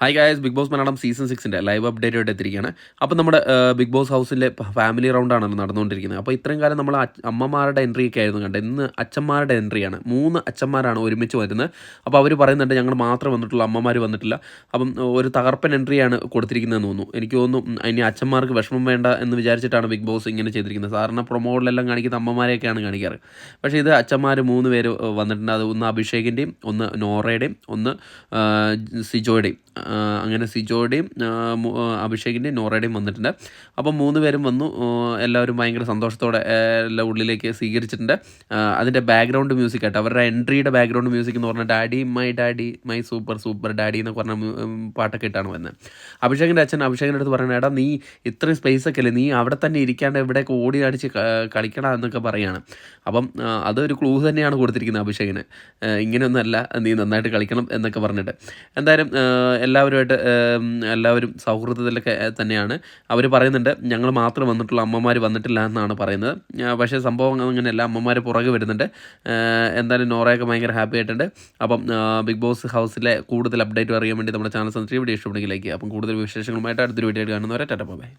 Hi guys big boss Malayalam season സിക്സിന്റെ live update ആയിട്ട് എത്തിയിരിക്കുകയാണ്. അപ്പോൾ നമ്മുടെ ബിഗ് ബോസ് ഹൗസിലെ ഫാമിലി റൗണ്ടാണ് നടന്നുകൊണ്ടിരിക്കുന്നത്. അപ്പോൾ ഇത്രയും കാലം നമ്മൾ അമ്മമാരുടെ എൻട്രി ഒക്കെ ആയിരുന്നു കണ്ടത്. ഇന്ന് അച്ഛന്മാരുടെ എൻട്രിയാണ് മൂന്ന് അച്ഛന്മാരാണ് ഒരുമിച്ച് വരുന്നത്. അപ്പോൾ അവർ പറയുന്നുണ്ട് ഞങ്ങൾ മാത്രം വന്നിട്ടുള്ള അമ്മമാർ വന്നിട്ടില്ല. അപ്പം ഒരു തകർപ്പൻ എൻട്രിയാണ് കൊടുത്തിരിക്കുന്നതെന്ന് തോന്നുന്നു. എനിക്ക് തോന്നുന്നു ഇനി അച്ഛന്മാർക്ക് വിഷമം വേണ്ട എന്ന് വിചാരിച്ചിട്ടാണ് ബിഗ് ബോസ് ഇങ്ങനെ ചെയ്തിരിക്കുന്നത്. സാധാരണ പ്രൊമോകളിലെല്ലാം കാണിക്കുന്ന അമ്മമാരെയൊക്കെയാണ് കാണിക്കാറ്. പക്ഷേ ഇത് അച്ഛന്മാർ മൂന്ന് പേര് വന്നിട്ടുണ്ട്. അത് ഒന്ന് അഭിഷേകിന്റെയും ഒന്ന് നോറയുടെയും ഒന്ന് സിജോയുടെയും. അങ്ങനെ സിജോയുടെയും അഭിഷേകിന്റെയും നോറയുടെയും വന്നിട്ടുണ്ട്. അപ്പം മൂന്ന് പേരും വന്നു. എല്ലാവരും ഭയങ്കര സന്തോഷത്തോടെ എല്ലാം ഉള്ളിലേക്ക് സ്വീകരിച്ചിട്ടുണ്ട്. അതിന്റെ ബാക്ക്ഗ്രൗണ്ട് മ്യൂസിക് ആയിട്ട് അവരുടെ എൻട്രിയുടെ ബാക്ക്ഗ്രൗണ്ട് മ്യൂസിക് എന്ന് പറഞ്ഞാൽ daddy my daddy my super super daddy എന്നൊക്കെ പറഞ്ഞ പാട്ടൊക്കെ ഇട്ടാണ് വന്നത് അഭിഷേകിന്റെ അച്ഛൻ അഭിഷേകിന്റെ അടുത്ത് പറയുന്നത് എടാ നീ ഇത്രയും സ്പേസ് ഒക്കെ അല്ലേ നീ അവിടെ തന്നെ ഇരിക്കാണ്ട് ഇവിടെയൊക്കെ ഓടി അടിച്ച് കളിക്കണം എന്നൊക്കെ പറയുകയാണ് അപ്പം അതൊരു ക്ലൂ തന്നെയാണ് കൊടുത്തിരിക്കുന്നത് അഭിഷേകിന്. ഇങ്ങനെയൊന്നല്ല നീ നന്നായിട്ട് കളിക്കണം എന്നൊക്കെ പറഞ്ഞിട്ട്. എന്തായാലും എല്ലാവരുമായിട്ട് എല്ലാവരും സൗഹൃദത്തിലൊക്കെ തന്നെയാണ്. അവർ പറയുന്നുണ്ട് ഞങ്ങൾ മാത്രം വന്നിട്ടുള്ള അമ്മമാർ വന്നിട്ടില്ല എന്നാണ് പറയുന്നത്. പക്ഷേ സംഭവം അങ്ങനെയല്ല അമ്മമാർ പുറകെ വരുന്നുണ്ട്. എന്തായാലും നോറയൊക്കെ ഭയങ്കര ഹാപ്പി ആയിട്ടുണ്ട്. അപ്പം ബിഗ് ബോസ് ഹൗസിലെ കൂടുതൽ അപ്ഡേറ്റ് അറിയാൻ വേണ്ടി നമ്മുടെ ചാനൽ സബ്സ്ക്രൈബ് വീഡിയോ ഇഷ്ടപ്പെടുന്നെങ്കിലേക്ക് അപ്പം കൂടുതൽ വിശേഷങ്ങളുമായിട്ട് അടുത്തൊരു വീഡിയോ കാണുന്നവരെ ടാറ്റ ബൈ.